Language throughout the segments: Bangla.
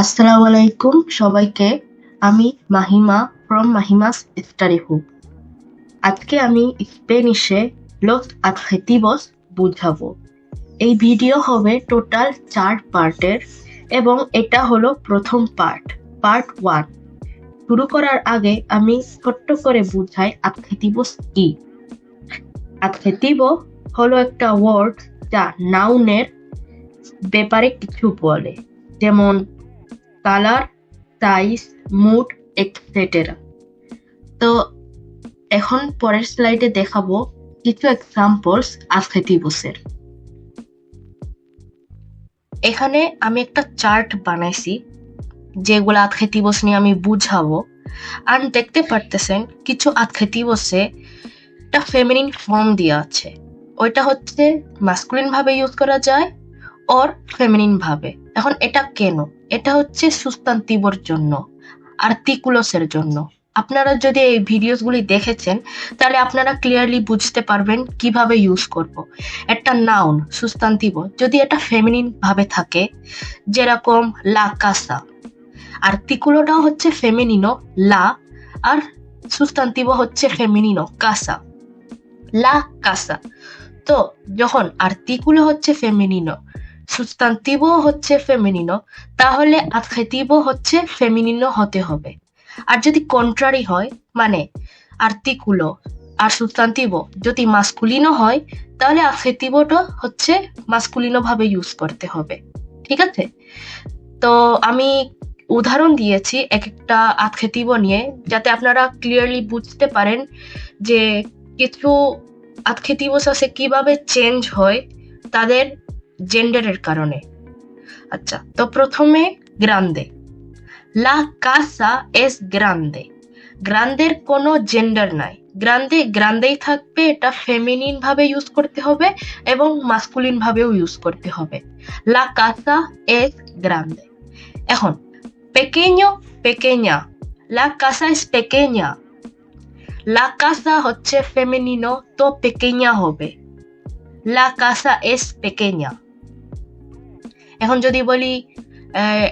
আসসালামু আলাইকুম সবাইকে। আমি Mahima from Mahima's study hub. আজকে আমি স্পেনিশে লস adjetivos বুঝাবো। এই ভিডিও হবে টোটাল চার পার্টের এবং এটা হলো প্রথম পার্ট পার্ট ওয়ান। শুরু করার আগে আমি ছোট্ট করে বুঝাই adjetivos কি। adjetivo হলো একটা ওয়ার্ড যা নাউনের ব্যাপারে কিছু বলে। যেমন কালার সাইজ মুড এটসেটেরা তো এখন পরের স্লাইডে দেখাবো কিছু এক্সাম্পলস আজকেটিভসের এখানে আমি একটা চার্ট বানাইছি, যেগুলো আজকেটিভস নিয়ে আমি বুঝাবো। আর দেখতে পারতেছেন, কিছু আজকেটিভসে একটা ফেমিনিন ফর্ম দেওয়া আছে। ওইটা হচ্ছে মাস্কুলিন ভাবে ইউজ করা যায় ওর ফেমিনিন ভাবে। এখন এটা কেন? এটা হচ্ছে সুস্তান্তিবর জন্য, আর্টিকুলসের জন্য। আপনারা যদি এই ভিডিওসগুলি দেখেছেন, তাহলে আপনারা ক্লিয়ারলি বুঝতে পারবেন কীভাবে ইউজ করব। একটা নাউন সুস্তান্তিব যদি এটা ফেমিনিন ভাবে থাকে, যেরকম লা কাসা। আর্টিকুলোটাও হচ্ছে ফেমিনিনো লা, আর সুস্তান্তিব হচ্ছে ফেমিনিনো কাসা। লা কাসা। তো যখন আর আর্টিকুলো হচ্ছে ফেমিনিনো সুস্তান্তিভ হচ্ছে ফেমিনিনো তাহলে adjetivo হচ্ছে ফেমিনিনো হতে হবে। আর যদি কন্ট্রারি হয় মানে আর্টিকুলো আর সুস্তান্তিভ যদি মাস্কুলিনো হয়, তাহলে adjetivoটা হচ্ছে মাস্কুলিনো ভাবে ইউজ করতে হবে। ঠিক আছে? তো আমি উদাহরণ দিয়েছি এক একটা adjetivo নিয়ে, যাতে আপনারা ক্লিয়ারলি বুঝতে পারেন যে কিছু adjetivos আছে কীভাবে চেঞ্জ হয়, তাদের জেন্ডারের কারণে। আচ্ছা তো প্রথমে গ্রান্দে। লা কাসা এস গ্রান্দে। গ্রান্দের কোনো জেন্ডার নাই। গ্রান্দে, গ্রান্দেই থাকবে, এটা ফেমিনিন ভাবে ইউজ করতে হবে এবং মাস্কুলিন ভাবেও ইউজ করতে হবে। লা কাসা এস গ্রান্দে। এখন পেকেño পেকেña লা কাসা এস পেকেña লা কাসা হচ্ছে ফেমিনিনো তো পেকেña হবে। লা কাসা এস পেকেña এখন যদি বলি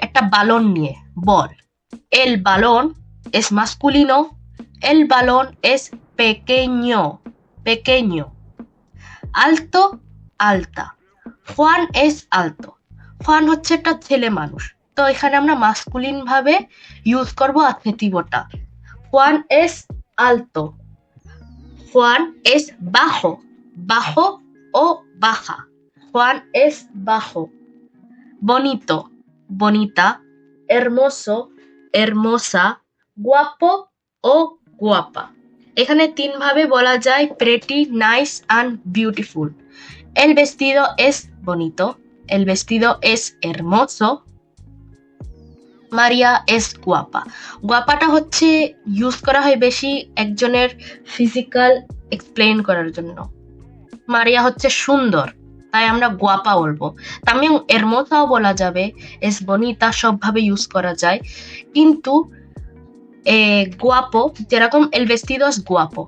একটা বালন নিয়ে, বল। এল বালন এস মাস্কুলিনো, এল বালন এস পেকেño পেকেño আলতো, আলতা। juan এস আলতো। juan হচ্ছে একটা ছেলে মানুষ। তো এখানে আমরা মাস্কুলিন ভাবে ইউজ করব adjetivoটা juan এস আলতো। juan এস bajo bajo ও বাহা। juan এস bajo bonito, bonita, hermoso, hermosa, guapo ও guapa এখানে তিন ভাবে বলা যায় pretty, nice and beautiful. El vestido es bonito, el vestido es hermoso, Maria S গুয়াপা গুয়াপাটা হচ্ছে ইউজ করা হয় বেশি একজনের ফিজিক্যাল এক্সপ্লেন করার জন্য মারিয়া হচ্ছে সুন্দর তাই আমরা গুয়াপা বলব তামিং এরমোসাও বলা যাবে, এস বনিতা সবভাবে ইউজ করা যায়। কিন্তু, এ গুয়াপো যেরকম এল ভেস্টিদোস গুয়াপো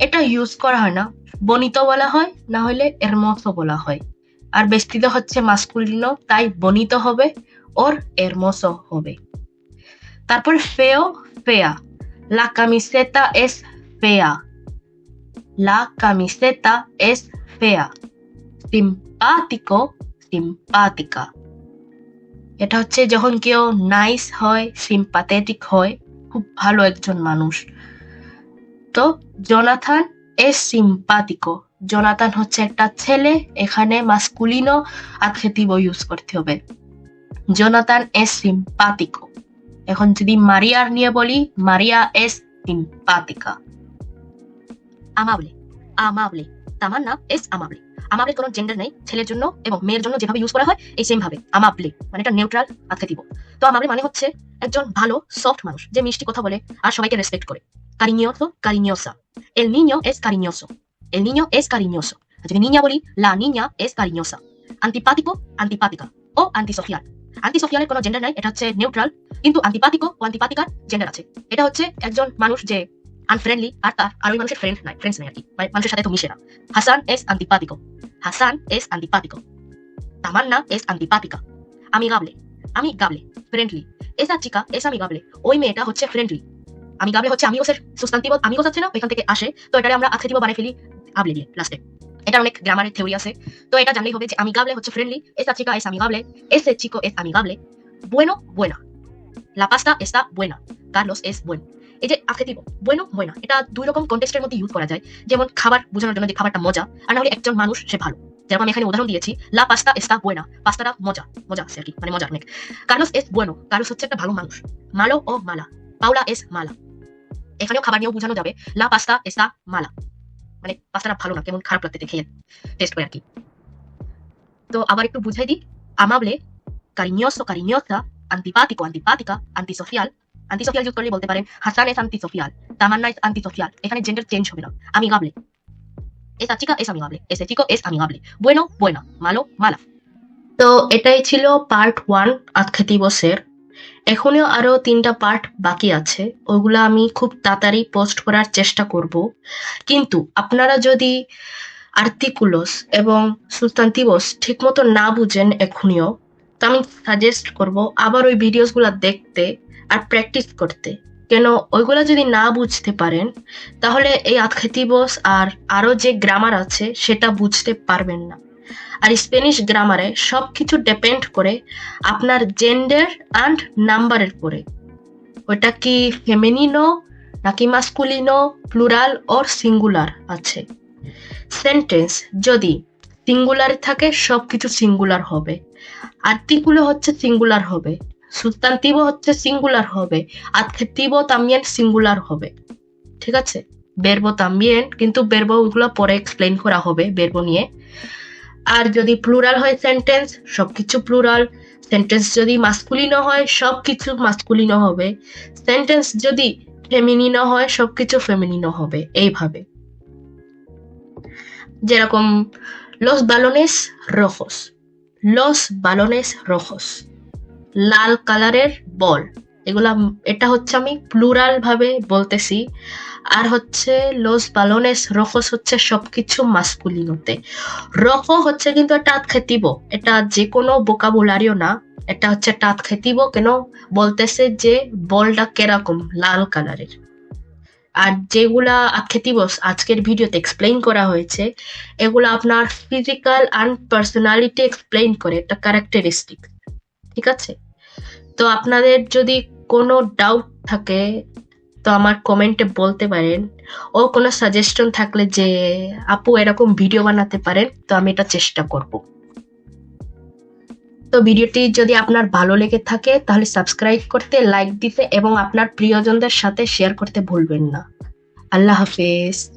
এটা ইউজ করা হয় না। বনিত বলা হয়, না হলে এরমোসো বলা হয়। আর ভেস্তিদো হচ্ছে মাস্কুলিনো তাই বনিত হবে, ওর এরমোসো হবে। তারপর ফেও, ফেয়া। লা কামিসেতা এস ফেয়া। লা কামিসেতা এস ফেয়া। সিম্পাতিকো সিম্পাতিকা এটা হচ্ছে যখন কেউ নাইস হয় সিম্পাথেটিক হয়, খুব ভালো একজন মানুষ। তো জোনাথান এস সিম্পাতিকো জোনাথান হচ্ছে একটা ছেলে, এখানে মাস্কুলিনো adjetivo ইউজ করতে হবে। জোনাথান এস সিম্পাতিকো এখন যদি মারিয়ার নিয়ে বলি, মারিয়া এস সিম্পাতিকা আমাবলে আমাবলে। তামান্না এস আমাবলে। আমাবলে কোনো জেন্ডার নেই, ছেলের জন্য এবং মেয়ের জন্য যেভাবে ইউজ করা হয়, এই সেম ভাবে। আমাবলে মানে এটা নিউট্রাল আদকেটিভ তো আমাবলে মানে হচ্ছে একজন ভালো সফট মানুষ, যে মিষ্টি কথা বলে আর সবাইকে রেসপেক্ট করে। cariñoso cariñosa el niño es cariñoso। El niño es cariñoso। যদি নিña বলি, la niña es cariñosa। Antipático, antipática ও antisocial আন্টিসোফিয়ালের কোনো জেন্ডার নাই, এটা হচ্ছে নিউট্রাল কিন্তু আন্টিপাতিকো ও আন্টিপাতিকার জেন্ডার আছে। এটা হচ্ছে একজন মানুষ যে আনফ্রেন্ডলি আর তার, আর ওই মানুষের ফ্রেন্ড নাই ফ্রেন্ডস নাই আর কি। মানে মানুষের সাথে তো মিশে না। হাসান এস আন্টিপাতিকো হাসান এস আন্টিপাতিকো তামান্না এস আন্টিপাতিকা amigable. আমি গাবলে ফ্রেন্ডলি এসা চিকা এসা আমি গাবলে ওই মেয়েটা হচ্ছে ফ্রেন্ডলি আমি গাবলে হচ্ছে আমিগোসের সুস্তান্তিব আমিগোস আছে না ওইখান থেকে আসে তো এটারে আমরা আথেটিভ বানাই ফেলি আবলে দিয়ে লাস্টে এটা অনেক গ্রামারের থিওরি আছে তো এটা জানলেই হবে যে আমি গাবলে হচ্ছে ফ্রেন্ডলি এসা চিকা এস আমি গাবলে এসে চিকো এস আমি গাবলে bueno, buena. La pasta está buena. Carlos S bueno. এই যে আথেটিভ bueno buena এটা দুই রকম কন্টেক্সটের মধ্যে ইউজ করা যায়। যেমন খাবার, বোঝানোর জন্য যে খাবারটা মজা, আর না হলে একজন মানুষ সে ভালো। যেরকম আমি এখানে উদাহরণ দিয়েছি লা পাস্তা এস্তা বুয়েনা পাস্তাটা মজা মজা আছে আর কি মানে মজা অনেক। কার্লোস এস বুয়েনো কার্লোস হচ্ছে একটা ভালো মানুষ। মালো ও মালা পাউলা এস মালা এখানেও খাবার নিয়েও বোঝানো যাবে লা পাস্তা এস্তা মালা মানে পাস্তাটা ভালো না, কেমন খারাপ লাগতে দেখে টেস্ট করে আর কি। তো আবার একটু বুঝাই দিই। আমাবলে, cariñoso, cariñosa, antipático, antipática, antisocial antisocial use করলে বলতে পারেন হাসান এস antisocial তামান্না এস antisocial, এখানে জেন্ডার চেঞ্জ হবে না। Amigable esa chica es amigable ese chico es amigable bueno buena malo, mala তো এটাই ছিল পার্ট ওয়ান আতখেতিবসের এখনও আরও তিনটা পার্ট বাকি আছে। ওগুলো আমি খুব তাড়াতাড়ি পোস্ট করার চেষ্টা করব। কিন্তু আপনারা যদি আর্টিকুলস এবং সুস্তান্তিবস ঠিকমতো না বুঝেন এখনিও, তো আমি সাজেস্ট করব আবার ওই ভিডিওসগুলো দেখতে আর প্র্যাকটিস করতে। কেন ওইগুলো যদি না বুঝতে পারেন, তাহলে এই আতখেতিবস আর আরও যে গ্রামার আছে, সেটা বুঝতে পারবেন না। আর স্প্যানিশ গ্রামারে সব কিছু ডিপেন্ড করে আপনার জেন্ডার অ্যান্ড নাম্বারের পরে ওটা কি ফেমিনিনো নাকি মাস্কুলিনো প্লুরাল ওর সিঙ্গুলার আছে। সেন্টেন্স যদি সিঙ্গুলার থাকে সব কিছু সিঙ্গুলার হবে। আর্টিকুলো হচ্ছে সিঙ্গুলার হবে। সুস্তান্তিভ হচ্ছে সিঙ্গুলার হবে, adjetivo también সিঙ্গুলার হবে, ঠিক আছে? বেরবো también, কিন্তু বেরবো ওইগুলো পরে এক্সপ্লেন করা হবে বেরবো নিয়ে। আর যদি প্লুরাল হয় সেন্টেন্স সবকিছু প্লুরাল সেন্টেন্স যদি মাস্কুলিনো হয়, সবকিছু মাস্কুলিনো হবে। সেন্টেন্স যদি ফেমিনিনো হয়, সবকিছু ফেমিনিনো হবে, এইভাবে। যেরকম লস বালনেস রোজos লস বালনেস রোজos লাল কালারের বল। এগুলা এটা হচ্ছে আমি প্লুরাল ভাবে বলতেছি। আর হচ্ছে লস বালনেস রোজos হচ্ছে সবকিছু মাস্কুলিনোতে রকো হচ্ছে কিন্তু একটা আতখেতিব এটা যে কোনো বোকাবুলারিও না। এটা হচ্ছে একটা আতখেতিব কেন? বলতেছে যে বলটা কেরকম? লাল কালারের। আর যেগুলা আক্ষেতিবস আজকের ভিডিওতে এক্সপ্লেইন করা হয়েছে, এগুলো আপনার ফিজিক্যাল অ্যান্ড পার্সোনালিটি এক্সপ্লেইন করে। একটা ক্যারেক্টারিস্টিক ঠিক আছে? তো আপনাদের যদি কোনো ডাউট থাকে, তো আমার কমেন্টে বলতে পারেন। ও কোনো সাজেশন থাকলে যে, আপু, এরকম ভিডিও বানাতে পারেন, তো আমি এটা চেষ্টা করব। তো ভিডিওটি যদি আপনার ভালো লেগে থাকে, তাহলে সাবস্ক্রাইব করতে লাইক দিতে এবং আপনার প্রিয়জনদের সাথে শেয়ার করতে ভুলবেন না। আল্লাহ হাফেজ।